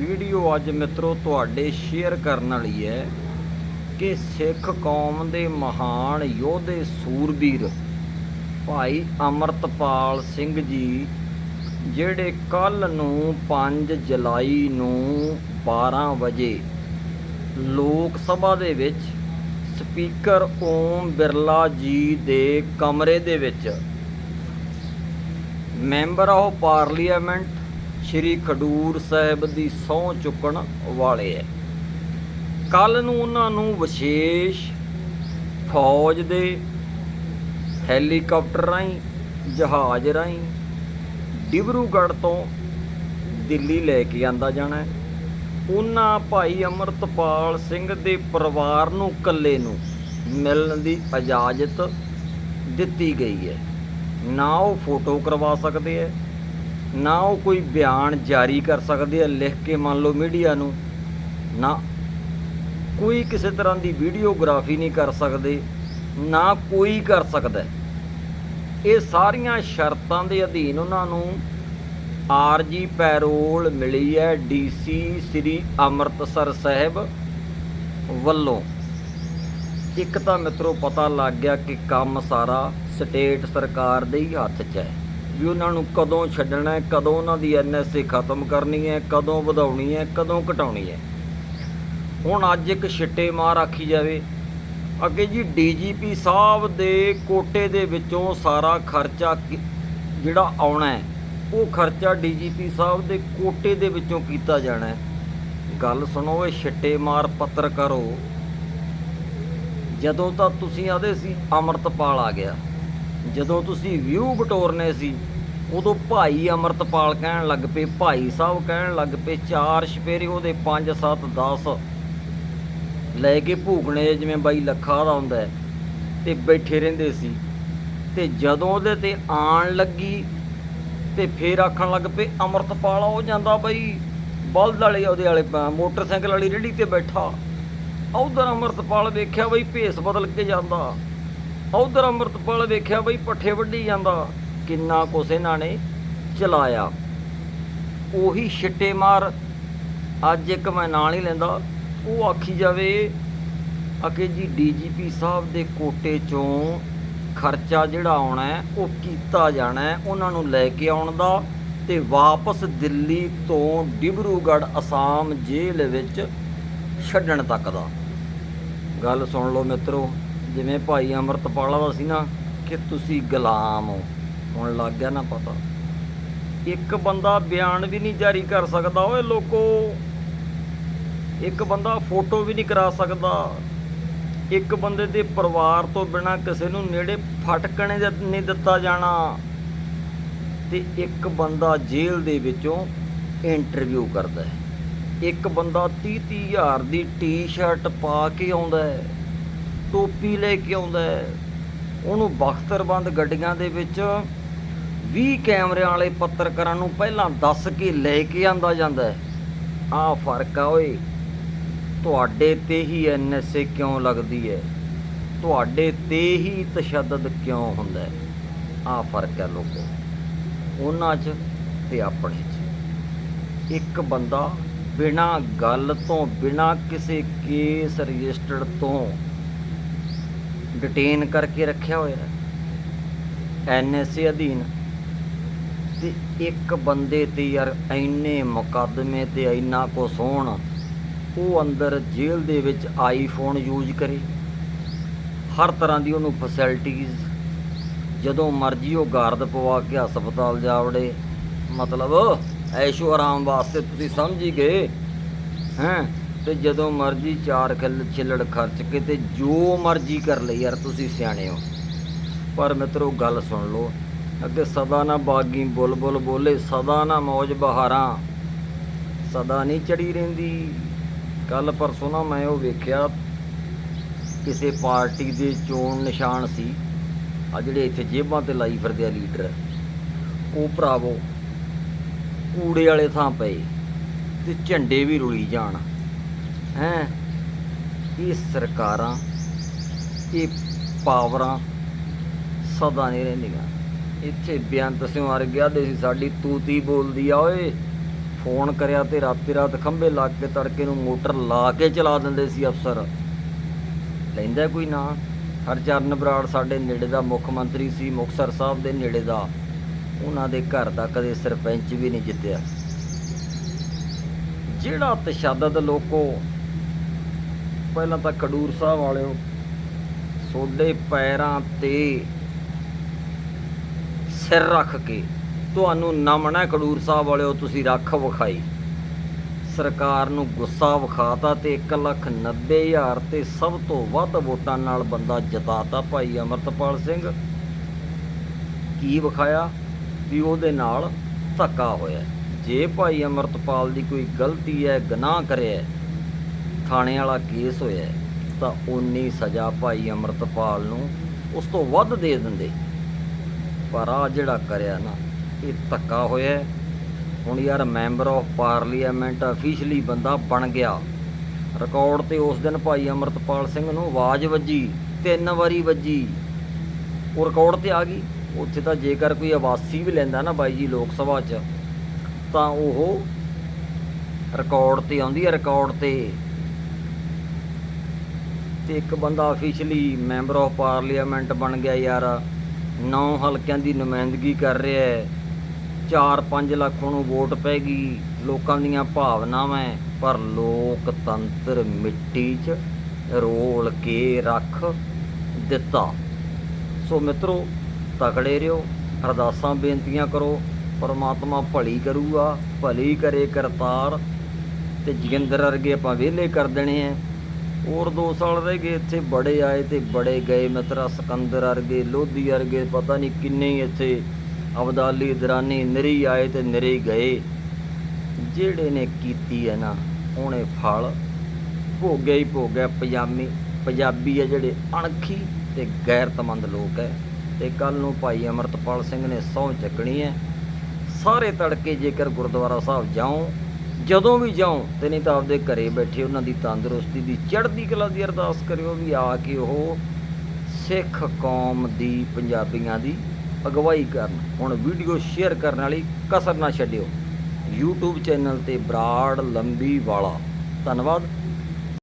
Video ਅੱਜ ਮਿੱਤਰੋ ਤੁਹਾਡੇ ਸ਼ੇਅਰ ਕਰਨ ਵਾਲੀ ਹੈ ਕਿ ਸਿੱਖ ਕੌਮ ਦੇ ਮਹਾਨ ਯੋਧੇ ਸੂਰਬੀਰ ਭਾਈ ਅਮਰਤਪਾਲ ਸਿੰਘ ਜੀ, ਜਿਹੜੇ ਕੱਲ ਨੂੰ 5 ਜੁਲਾਈ ਨੂੰ 12 ਵਜੇ ਲੋਕ ਸਭਾ ਦੇ ਵਿੱਚ ਸਪੀਕਰ ਓਮ ਬਿਰਲਾ ਜੀ ਦੇ ਕਮਰੇ ਦੇ ਵਿੱਚ member of parliament Shri Khadoor Sahib ਦੀ ਸਹੁੰ ਚੁੱਕਣ ਵਾਲੇ ਹੈ ਕੱਲ ਨੂੰ ਉਹਨਾਂ ਨੂੰ ਵਿਸ਼ੇਸ਼ ਫੌਜ ਦੇ ਹੈਲੀਕਾਪਟਰ ਰਾਹੀਂ, ਜਹਾਜ਼ ਰਾਹੀਂ ਡਿਬਰੂਗੜ੍ਹ ਤੋਂ ਦਿੱਲੀ ਲੈ ਕੇ ਆਂਦਾ ਜਾਣਾ ਉਹਨਾਂ ਭਾਈ ਅਮਰਤਪਾਲ ਸਿੰਘ ਦੇ ਪਰਿਵਾਰ ਨੂੰ ਇਕੱਲੇ ਨੂੰ ਮਿਲਣ ਦੀ ਇਜਾਜ਼ਤ ਦਿੱਤੀ ਗਈ ਹੈ ਨਾ ਉਹ ਫੋਟੋ ਕਰਵਾ ਸਕਦੇ ਹੈ ਨਾ ਉਹ ਕੋਈ ਬਿਆਨ ਜਾਰੀ ਕਰ ਸਕਦੇ ਆ ਲਿਖ ਕੇ ਮੰਨ ਲਓ ਮੀਡੀਆ ਨੂੰ, ਨਾ ਕੋਈ ਕਿਸੇ ਤਰ੍ਹਾਂ ਦੀ ਵੀਡੀਓਗ੍ਰਾਫੀ ਨਹੀਂ ਕਰ ਸਕਦੇ, ਨਾ ਕੋਈ ਕਰ ਸਕਦਾ। ਇਹ ਸਾਰੀਆਂ ਸ਼ਰਤਾਂ ਦੇ ਅਧੀਨ ਉਹਨਾਂ ਨੂੰ ਆਰਜੀ ਪੈਰੋਲ ਮਿਲੀ ਹੈ ਡੀਸੀ ਸ੍ਰੀ ਅੰਮ੍ਰਿਤਸਰ ਸਾਹਿਬ ਵੱਲੋਂ। ਇੱਕ ਤਾਂ ਮਿੱਤਰੋ ਪਤਾ ਲੱਗ ਗਿਆ ਕਿ ਕੰਮ ਸਾਰਾ ਸਟੇਟ ਸਰਕਾਰ ਦੇ ਹੀ ਹੱਥ 'ਚ ਹੈ। ਵੀ ਉਹਨਾਂ ਨੂੰ ਕਦੋਂ ਛੱਡਣਾ ਹੈ, ਕਦੋਂ ਉਹਨਾਂ ਦੀ ਐਨਐਸਏ ਖਤਮ ਕਰਨੀ ਹੈ, ਕਦੋਂ ਵਧਾਉਣੀ ਹੈ, ਕਦੋਂ ਘਟਾਉਣੀ ਹੈ। ਹੁਣ ਅੱਜ ਇੱਕ ਛਿੱਟੇ ਮਾਰ ਆਖੀ ਜਾਵੇ। ਅੱਗੇ ਜੀ ਡੀਜੀਪੀ ਸਾਹਿਬ ਦੇ ਕੋਟੇ ਦੇ ਵਿੱਚੋਂ ਸਾਰਾ ਖਰਚਾ ਜਿਹੜਾ ਆਉਣਾ ਹੈ, ਉਹ ਖਰਚਾ ਡੀਜੀਪੀ ਸਾਹਿਬ ਦੇ ਕੋਟੇ ਦੇ ਵਿੱਚੋਂ ਕੀਤਾ ਜਾਣਾ ਹੈ। ਗੱਲ ਸੁਣੋ, ਇਹ ਛਿੱਟੇ ਮਾਰ ਪੱਤਰ ਕਰੋ ਜਦੋਂ ਤਾਂ ਤੁਸੀਂ ਆਦੇ ਸੀ, ਅਮਰਤਪਾਲ ਆ ਗਿਆ। ਜਦੋਂ ਤੁਸੀਂ ਵਿਊ ਬਟੋਰਨੇ ਸੀ ਉਦੋਂ ਭਾਈ ਅਮਰਤਪਾਲ ਕਹਿਣ ਲੱਗ ਪਏ ਭਾਈ ਸਾਹਿਬ ਕਹਿਣ ਲੱਗ ਪਏ ਚਾਰ ਛਪੇਰੇ ਉਹਦੇ 5 7 10 ਲੈ ਕੇ ਭੂਖਣੇ ਜਿਵੇਂ ਬਾਈ ਲੱਖਾ ਦਾ ਹੁੰਦਾ ਹੈ, ਤੇ ਬੈਠੇ ਰਹਿੰਦੇ ਸੀ। ਤੇ ਜਦੋਂ ਉਹਦੇ ਤੇ ਆਣ ਲੱਗੀ ਤੇ ਫੇਰ ਆਖਣ ਲੱਗ ਪਏ ਅਮਰਤਪਾਲ ਉਹ ਜਾਂਦਾ ਬਈ ਬਲਦ ਵਾਲੇ ਉਹਦੇ ਵਾਲੇ ਮੋਟਰਸਾਈਕਲ ਵਾਲੀ ਰੇੜੀ ਤੇ ਬੈਠਾ। ਉਧਰ ਅਮਰਤਪਾਲ ਵੇਖਿਆ ਬਈ ਭੇਸ ਬਦਲ ਕੇ ਜਾਂਦਾ। ਉਧਰ ਅੰਮ੍ਰਿਤਪਾਲ ਵੇਖਿਆ ਬਈ ਪੱਠੇ ਵੱਢੀ ਜਾਂਦਾ। ਕਿੰਨਾ ਕੁਛ ਇਹਨਾਂ ਨੇ ਚਲਾਇਆ। ਉਹੀ ਛਿੱਟੇ ਮਾਰ ਅੱਜ ਇੱਕ ਮੈਂ ਨਾਂ ਨਹੀਂ ਲੈਂਦਾ। ਉਹ ਆਖੀ ਜਾਵੇ ਅਕੇ ਜੀ ਡੀਜੀਪੀ ਸਾਹਿਬ ਦੇ ਕੋਟੇ ਚੋਂ ਖਰਚਾ ਜਿਹੜਾ ਆਉਣਾ ਉਹ ਕੀਤਾ ਜਾਣਾ ਉਹਨਾਂ ਨੂੰ ਲੈ ਕੇ ਆਉਣ ਦਾ ਤੇ ਵਾਪਸ ਦਿੱਲੀ ਤੋਂ ਡਿਬਰੂਗੜ੍ਹ ਅਸਾਮ ਜੇਲ੍ਹ ਵਿੱਚ ਛੱਡਣ ਤੱਕ ਦਾ। ਗੱਲ ਸੁਣ ਲਓ ਮਿੱਤਰੋ। ਜਿਵੇਂ ਭਾਈ ਅਮਰਤਪਾਲਾ ਦਾ ਸੀ ਨਾ, ਕਿ ਤੁਸੀਂ ਗੁਲਾਮ ਹੋ। ਹੁਣ ਲੱਗ ਗਿਆ ਨਾ ਪਤਾ। ਇੱਕ ਬੰਦਾ ਬਿਆਨ ਵੀ ਨਹੀਂ ਜਾਰੀ ਕਰ ਸਕਦਾ, ਓਏ ਲੋਕੋ। ਇੱਕ ਬੰਦਾ ਫੋਟੋ ਵੀ ਨਹੀਂ ਕਰਾ ਸਕਦਾ। ਇੱਕ ਬੰਦੇ ਦੇ ਪਰਿਵਾਰ ਤੋਂ ਬਿਨਾ ਕਿਸੇ ਨੂੰ ਨੇੜੇ ਫਟਕਣੇ ਦੇ ਨਹੀਂ ਦਿੱਤਾ ਜਾਣਾ। ਤੇ ਇੱਕ ਬੰਦਾ ਜੇਲ੍ਹ ਦੇ ਵਿੱਚੋਂ ਇੰਟਰਵਿਊ ਕਰਦਾ ਹੈ। ਇੱਕ ਬੰਦਾ 30 30 ਹਜ਼ਾਰ ਦੀ ਟੀ-ਸ਼ਰਟ ਪਾ ਕੇ ਆਉਂਦਾ ਹੈ। ਟੋਪੀ ਲੈ ਕੇ ਆਉਂਦਾ ਉਹਨੂੰ ਬਖਤਰਬੰਦ ਗੱਡੀਆਂ ਦੇ ਵਿੱਚ 20 ਕੈਮਰਿਆਂ ਵਾਲੇ ਪੱਤਰਕਾਰਾਂ ਨੂੰ ਪਹਿਲਾਂ ਦੱਸ ਕੇ ਲੈ ਕੇ ਆਂਦਾ ਜਾਂਦਾ ਹੈ। ਆਹ ਫ਼ਰਕ ਆ ਓਏ, ਤੁਹਾਡੇ ਤੇ ਹੀ ਐਨਐਸਏ ਕਿਉਂ ਲੱਗਦੀ ਹੈ? ਤੁਹਾਡੇ ਤੇ ਹੀ ਤਸ਼ੱਦਦ ਕਿਉਂ ਹੁੰਦਾ ਹੈ? ਆਹ ਫ਼ਰਕ ਹੈ ਲੋਕੋ, ਉਹਨਾਂ 'ਚ ਤੇ ਆਪਣੇ 'ਚ। ਇੱਕ ਬੰਦਾ ਬਿਨਾ ਗੱਲ ਤੋਂ, ਬਿਨਾ ਕਿਸੇ ਕੇਸ ਰਜਿਸਟਰਡ ਤੋਂ ਡਿਟੇਨ ਕਰਕੇ ਰੱਖਿਆ ਹੋਇਆ ਹੈ। ਐਨਐਸਏ ਅਧੀਨ। ਤੇ ਇੱਕ ਬੰਦੇ ਤੇ ਯਾਰ ਐਨੇ ਮੁਕੱਦਮੇ ਤੇ ਇੰਨਾ ਕੁਛ ਹੋਣ, ਉਹ ਅੰਦਰ ਜੇਲ੍ਹ ਦੇ ਵਿੱਚ ਆਈਫੋਨ ਯੂਜ਼ ਕਰੇ। ਹਰ ਤਰ੍ਹਾਂ ਦੀ ਉਹਨੂੰ ਫੈਸਿਲਿਟੀਜ਼ ਜਦੋਂ ਮਰਜ਼ੀ ਉਹ ਗਾਰਦ ਪਵਾ ਕੇ ਹਸਪਤਾਲ ਜਾ ਵੜੇ। ਮਤਲਬ, ਐਸ਼ੋ ਆਰਾਮ ਵਾਸਤੇ ਤੁਸੀਂ ਸਮਝ ਹੀ ਗਏ। ਹੈਂ? ਤੇ ਜਦੋਂ ਮਰਜ਼ੀ ਚਾਰ ਖਿੱਲ ਛਿੱਲੜ ਖਰਚ ਕੇ ਤੇ ਜੋ ਮਰਜ਼ੀ ਕਰ ਲਈ ਯਾਰ, ਤੁਸੀਂ ਸਿਆਣੇ ਹੋ। ਪਰ ਮਿੱਤਰੋ, ਗੱਲ ਸੁਣ ਲਓ। ਅੱਗੇ ਸਦਾ ਨਾ ਬਾਗੀ ਬੁਲਬੁਲ ਬੋਲੇ, ਸਦਾ ਨਾ ਮੌਜ ਬਹਾਰਾਂ। ਸਦਾ ਨਹੀਂ ਚੜੀ ਰਹਿੰਦੀ। ਕੱਲ ਪਰਸੋਂ ਨਾ ਮੈਂ ਉਹ ਵੇਖਿਆ, ਕਿਸੇ ਪਾਰਟੀ ਦੇ ਚੋਣ ਨਿਸ਼ਾਨ ਸੀ। ਆ ਜਿਹੜੇ ਇੱਥੇ ਜੇਬਾਂ ਤੇ ਲਾਈ ਫਿਰਦੇ ਆ ਲੀਡਰ। ਉਹ ਭਰਾਵੋ, ਕੂੜੇ ਵਾਲੇ ਥਾਂ ਪਏ ਤੇ ਝੰਡੇ ਵੀ ਰੁਲੀ ਜਾਣ। ਹੈਂ? ਇਹ ਸਰਕਾਰਾਂ, ਇਹ ਪਾਵਰਾਂ ਸਦਾ ਨਹੀਂ ਰਹਿੰਦੀਆਂ। ਇੱਥੇ ਬੇਅੰਤ ਸਿੰਘ ਵਰ ਗਿਆ ਦੇ ਸੀ, ਸਾਡੀ ਤੂਤੀ ਬੋਲਦੀ ਆ, ਓਏ। ਫੋਨ ਕਰਿਆ ਤੇ ਰਾਤੀ ਰਾਤ ਖੰਭੇ ਲਾ ਕੇ ਤੜਕੇ ਨੂੰ ਮੋਟਰ ਲਾ ਕੇ ਚਲਾ ਦਿੰਦੇ ਸੀ ਅਫਸਰ। ਲੈਂਦਾ ਕੋਈ ਨਾ। ਹਰਚਰਨ ਬਰਾੜ ਸਾਡੇ ਨੇੜੇ ਦਾ ਮੁੱਖ ਮੰਤਰੀ ਸੀ, ਮੁਕਤਸਰ ਸਾਹਿਬ ਦੇ ਨੇੜੇ ਦਾ। ਉਹਨਾਂ ਦੇ ਘਰ ਦਾ ਕਦੇ ਸਰਪੰਚ ਵੀ ਨਹੀਂ ਜਿੱਤਿਆ। ਜਿਹੜਾ ਤਸ਼ੱਦਦ ਲੋਕੋ ਪਹਿਲਾਂ ਤਾਂ ਖਡੂਰ ਸਾਹਿਬ ਵਾਲਿਓ, ਸੋਡੇ ਪੈਰਾਂ ਤੇ ਸਿਰ ਰੱਖ ਕੇ ਤੁਹਾਨੂੰ ਨਮਣਾ ਖਡੂਰ ਸਾਹਿਬ ਵਾਲਿਓ, ਤੁਸੀਂ ਰੱਖ ਵਿਖਾਈ। ਸਰਕਾਰ ਨੂੰ ਗੁੱਸਾ ਵਿਖਾਤਾ ਤੇ 190000 ਤੇ ਸਭ ਤੋਂ ਵੱਧ ਵੋਟਾਂ ਨਾਲ ਬੰਦਾ ਜਿਤਾਤਾ ਭਾਈ ਅਮਰਤਪਾਲ ਸਿੰਘ। ਕੀ ਵਿਖਾਇਆ? ਵੀ ਉਹਦੇ ਨਾਲ ਧੱਕਾ ਹੋਇਆ। ਜੇ ਭਾਈ ਅਮਰਤਪਾਲ ਦੀ ਕੋਈ ਗਲਤੀ ਹੈ, ਗੁਨਾਹ ਕਰਿਆ ਥਾਣੇ ਵਾਲਾ ਕੇਸ ਹੋਇਆ ਤਾਂ ਉਨੀ ਸਜ਼ਾ ਭਾਈ ਅਮਰਤਪਾਲ ਨੂੰ ਉਸ ਤੋਂ ਵੱਧ ਦੇ ਦਿੰਦੇ। ਪਰ ਆ ਜਿਹੜਾ ਕਰਿਆ ਨਾ, ਇਹ ਧੱਕਾ ਹੋਇਆ ਹੁਣ ਯਾਰ ਮੈਂਬਰ ਆਫ ਪਾਰਲੀਮੈਂਟ ਅਫੀਸ਼ੀਅਲੀ ਬੰਦਾ ਬਣ ਗਿਆ। ਰਿਕਾਰਡ ਤੇ ਉਸ ਦਿਨ ਭਾਈ ਅਮਰਤਪਾਲ ਸਿੰਘ ਨੂੰ ਆਵਾਜ਼ ਵੱਜੀ, ਤਿੰਨ ਵਾਰੀ ਵੱਜੀ। ਉਹ ਰਿਕਾਰਡ ਤੇ ਆ ਗਈ। ਉੱਥੇ ਤਾਂ ਜੇਕਰ ਕੋਈ ਆਵਾਸੀ ਵੀ ਲੈਂਦਾ ਨਾ ਬਾਈ ਜੀ ਲੋਕ ਸਭਾ 'ਚ, ਤਾਂ ਉਹ ਰਿਕਾਰਡ ਤੇ ਆਉਂਦੀ ਹੈ, ਰਿਕਾਰਡ ਤੇ। ਤੇ ਇੱਕ ਬੰਦਾ ਅਫੀਸ਼ੀਅਲੀ ਮੈਂਬਰ ਆਫ ਪਾਰਲੀਮੈਂਟ ਬਣ ਗਿਆ ਯਾਰ। ਨੌ ਹਲਕਿਆਂ ਦੀ ਨੁਮਾਇੰਦਗੀ ਕਰ ਰਿਹਾ ਹੈ। 4-5 ਲੱਖ ਨੂੰ ਵੋਟ ਪੈ ਗਈ। ਲੋਕਾਂ ਦੀਆਂ ਭਾਵਨਾਵਾਂ ਪਰ ਲੋਕਤੰਤਰ ਮਿੱਟੀ 'ਚ ਰੋਲ ਕੇ ਰੱਖ ਦਿੱਤਾ। ਸੋ ਮਿੱਤਰੋ, ਤਕੜੇ ਰਿਓ ਅਰਦਾਸਾਂ ਬੇਨਤੀਆਂ ਕਰੋ, ਪਰਮਾਤਮਾ ਭਲੀ ਕਰੂਗਾ, ਭਲੀ ਕਰੇ ਕਰਤਾਰ, ਤੇ ਜਗਿੰਦਰ ਵਰਗੇ ਆਪਾਂ ਵਿਹਲੇ ਕਰ ਦੇਣੇ ਆ ਹੋਰ 2 ਸਾਲ ਰਹਿ ਗਏ, ਇੱਥੇ ਬੜੇ ਆਏ ਤੇ ਬੜੇ ਗਏ। ਮਿੱਤਰਾ ਸਿਕੰਦਰ ਵਰਗੇ, ਲੋਧੀ ਵਰਗੇ, ਪਤਾ ਨਹੀਂ ਕਿੰਨੇ ਹੀ ਇੱਥੇ ਅਬਦਾਲੀ, ਦਰਾਨੀ ਨਿਰੀ ਆਏ ਤੇ ਨਿਰੀ ਗਏ। ਜਿਹੜੇ ਨੇ ਕੀਤੀ ਹੈ ਨਾ, ਉਹਨੇ ਫਲ ਭੋਗਿਆ ਹੀ ਭੋਗਿਆ ਪੰਜਾਬੀ ਪੰਜਾਬੀ ਹੈ ਜਿਹੜੇ ਅਣਖੀ ਤੇ ਗੈਰਤਮੰਦ ਲੋਕ ਹੈ। ਤੇ ਕੱਲ ਨੂੰ ਭਾਈ ਅਮਰਤਪਾਲ ਸਿੰਘ ਨੇ ਸਹੁੰ ਚੱਕਣੀ ਹੈ। ਸਾਰੇ ਤੜਕੇ ਜੇਕਰ ਗੁਰਦੁਆਰਾ ਸਾਹਿਬ ਜਾਓ ਜਦੋਂ ਵੀ ਜਾਓ ਤੇ ਨਹੀਂ ਤਾਂ ਆਪਦੇ ਘਰੇ ਬੈਠੇ ਉਹਨਾਂ ਦੀ ਤੰਦਰੁਸਤੀ ਦੀ ਚੜ੍ਹਦੀ ਕਲਾ ਦੀ ਅਰਦਾਸ ਕਰਿਓ ਵੀ ਆ ਕੇ ਉਹ ਸਿੱਖ ਕੌਮ ਦੀ ਪੰਜਾਬੀਆਂ ਦੀ ਅਗਵਾਈ ਕਰਨ। ਹੁਣ ਵੀਡੀਓ ਸ਼ੇਅਰ ਕਰਨ ਵਾਲੀ ਕਸਰ ਨਾ ਛੱਡਿਓ। YouTube ਚੈਨਲ ਤੇ ਬਰਾੜ ਲੰਬੀ ਵਾਲਾ। ਧੰਨਵਾਦ।